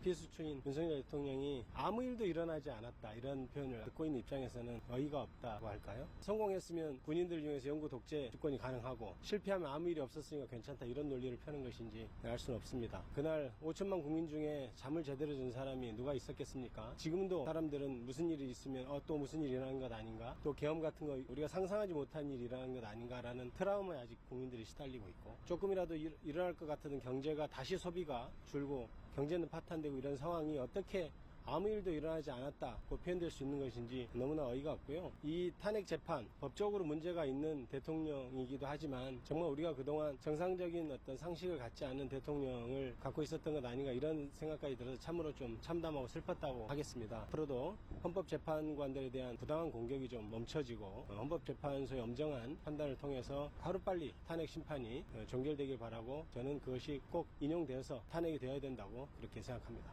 피수초인 윤석열 대통령이 아무 일도 일어나지 않았다 이런 표현을 듣고 있는 입장에서는 어이가 없다고 할까요? 성공했으면 군인들 중에서 영구 독재 집권이 가능하고 실패하면 아무 일이 없었으니까 괜찮다 이런 논리를 펴는 것인지 알 수는 없습니다. 그날 5천만 국민 중에 잠을 제대로 잔 사람이 누가 있었겠습니까? 지금도 사람들은 무슨 일이 있으면 어, 또 무슨 일이 일어나는 것 아닌가? 또 계엄 같은 거 우리가 상상하지 못한 일이 일어나는 것 아닌가라는 트라우마에 아직 국민들이 시달리고 있고 조금이라도 일, 일어날 것 같은 경제가 다시 소비가 줄고 경제는 파탄되고 이런 상황이 어떻게 아무 일도 일어나지 않았다고 표현될 수 있는 것인지 너무나 어이가 없고요. 이 탄핵 재판 법적으로 문제가 있는 대통령이기도 하지만 정말 우리가 그동안 정상적인 어떤 상식을 갖지 않는 대통령을 갖고 있었던 것 아닌가 이런 생각까지 들어서 참으로 좀 참담하고 슬펐다고 하겠습니다. 앞으로도 헌법재판관들에 대한 부당한 공격이 좀 멈춰지고 어, 헌법재판소의 엄정한 판단을 통해서 하루빨리 탄핵 심판이 어, 종결되길 바라고 저는 그것이 꼭 인용되어서 탄핵이 되어야 된다고 그렇게 생각합니다.